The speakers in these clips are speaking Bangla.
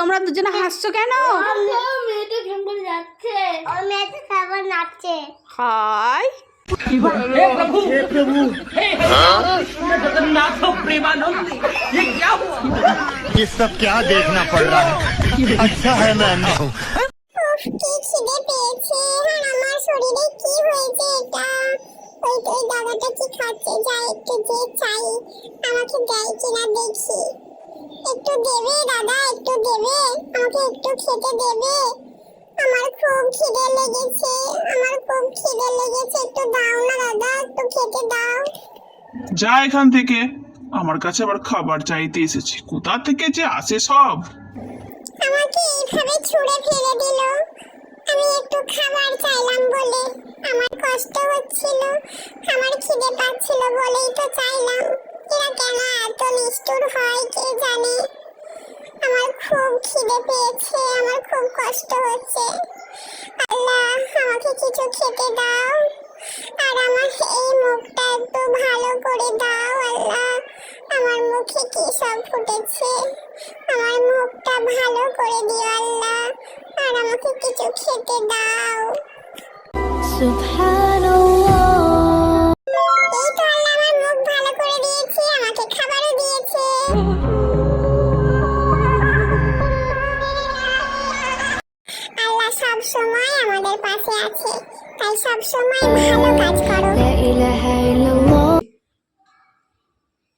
তোমরা দুজনে হাসছো কেন মেয়েটা কেমন করে যাচ্ছে ওর মেয়েটা কেমন নাচছে হাই ये सब क्या देखना पड़ रहा है अच्छा है मैं अंधा हूँ কি খিদে পেয়েছে আর আমার শরীরে কি হয়েছে এটা ওই তো ওই দাদাটা কি খাচ্ছে যাই একটু যে চাই আমাকে দেয় কিনা দেখি একটু দেবে দাদা একটু দেবে। আমাকে একটু খেতে দেবে। আমার খুব খিদে লেগেছে আমার খুব খিদে লেগেছে। একটু দাও না দাদা একটু খেতে দাও। যা এখান থেকে। আমার কাছে আবার খাবার চাইতে এসেছি। কোথা থেকে যে আসে সব? আমাকে এইভাবে ছুঁড়ে ফেলে দিল। আমি একটু খাবার চাইলাম বলে। নিষ্ঠুর হয়, কে জানে? আমার খুব খিদে পেয়েছে, আমার খুব কষ্ট হচ্ছে। আল্লাহ, আমাকে কিছু খেতে দাও। আর আমার এই মুখটা একটু ভালো করে দাও, আল্লাহ। আমার মুখে কি সব ফুটেছে? আমার মুখটা ভালো করে দিও, আল্লাহ। আর আমাকে কিছু খেতে দাও। এই আল্লাহ সব সময় আমাদের পাশে আছে। তাই সব সময় ভালো কাজ করো।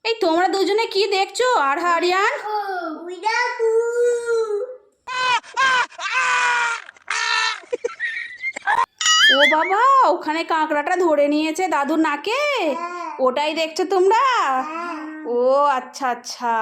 এই তোমরা দুজনে কি দেখছ আর হারিয়ান ও বাবা ওখানে কাঁকড়াটা ধরে নিয়েছে দাদুর নাকে। ওটাই দেখছ তোমরা? ও আচ্ছা আচ্ছা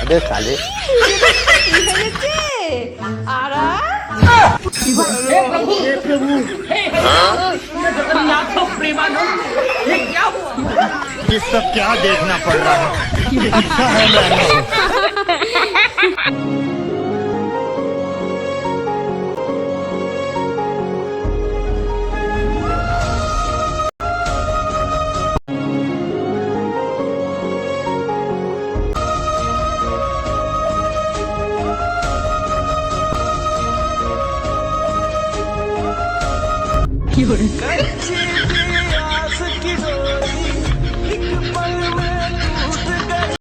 अबे साले হয়েছে আগা ये सब क्या देखना पड़ रहा है? 有人关。